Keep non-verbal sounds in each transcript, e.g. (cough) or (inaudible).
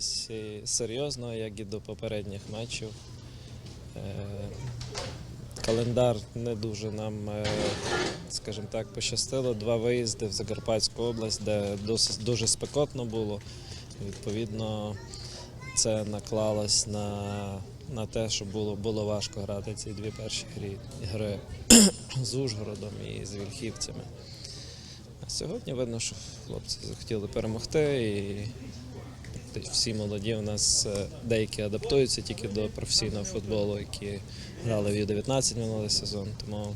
готувалися серйозно, як і до попередніх матчів. Е, Календар не дуже нам, е, скажімо так, пощастило. Два виїзди в Закарпатську область, де дуже спекотно було. Відповідно, це наклалось на, на те, що було, було важко грати ці дві перші грі, гри (clears throat) з Ужгородом і з Вільхівцями. А сьогодні видно, що хлопці захотіли перемогти і всі молоді у нас е, деякі адаптуються тільки до професійного футболу, які грали в Ю-19 минулий сезон. Тому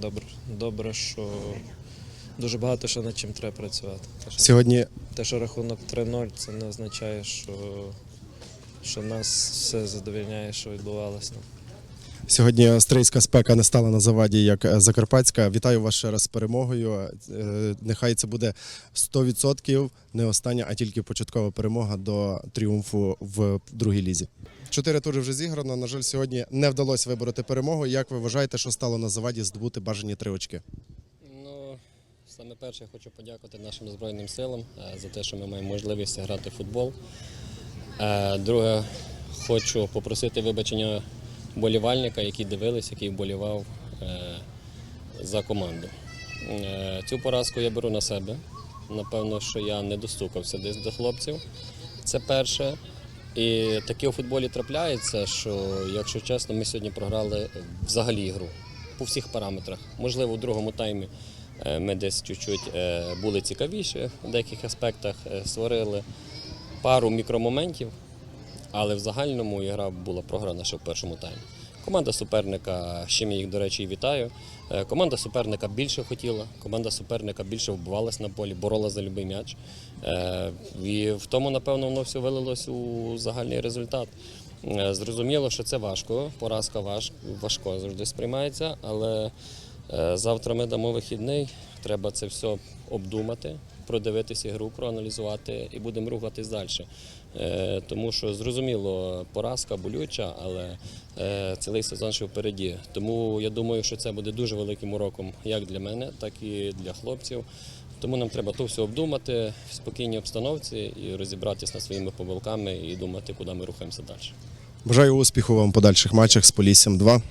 добре, добре, що дуже багато що над чим треба працювати. Те, що, Сьогодні те, що рахунок 3-0, це не означає, що, що нас все задовільняє, що відбувалося. Сьогодні австрійська спека не стала на заваді, як е, Закарпатська. Вітаю вас ще раз з перемогою. Е, Нехай це буде 100% не остання, а тільки початкова перемога до тріумфу в другій лізі. Чотири тури вже зіграно. На жаль, сьогодні не вдалося вибороти перемогу. Як ви вважаєте, що стало на заваді здобути бажані три очки? Ну, саме перше, я хочу подякувати нашим Збройним силам е, за те, що ми маємо можливість грати в футбол. Друге, хочу попросити вибачення болівальника, який дивились, який вболівав е, за команду. Е, Цю поразку я беру на себе. Напевно, що я не достукався десь до хлопців. Це перше. І таке у футболі трапляється, що, якщо чесно, ми сьогодні програли взагалі ігру по всіх параметрах. Можливо, у другому таймі е, ми десь чуть-чуть були цікавіші в деяких аспектах, створили пару мікромоментів, але в загальному ігра була програна ще в першому таймі. Команда суперника, з чим я їх, до речі, і вітаю. е, Команда суперника більше хотіла, команда суперника більше вбивалась на полі, боролась за будь-який м'яч. Е, І в тому, напевно, воно все вилилось у загальний результат. Е, Зрозуміло, що це важко, поразка важ, важко завжди сприймається, але завтра ми дамо вихідний, треба це все обдумати, продивитися ігру, проаналізувати і будемо рухатись далі. Е, Тому що зрозуміло, поразка болюча, але е, цілий сезон ще впереді. Тому я думаю, що це буде дуже великим уроком як для мене, так і для хлопців. Тому нам треба то все обдумати в спокійній обстановці і розібратися над своїми помилками і думати, куди ми рухаємося далі. Бажаю успіху вам в подальших матчах з Поліссям 2.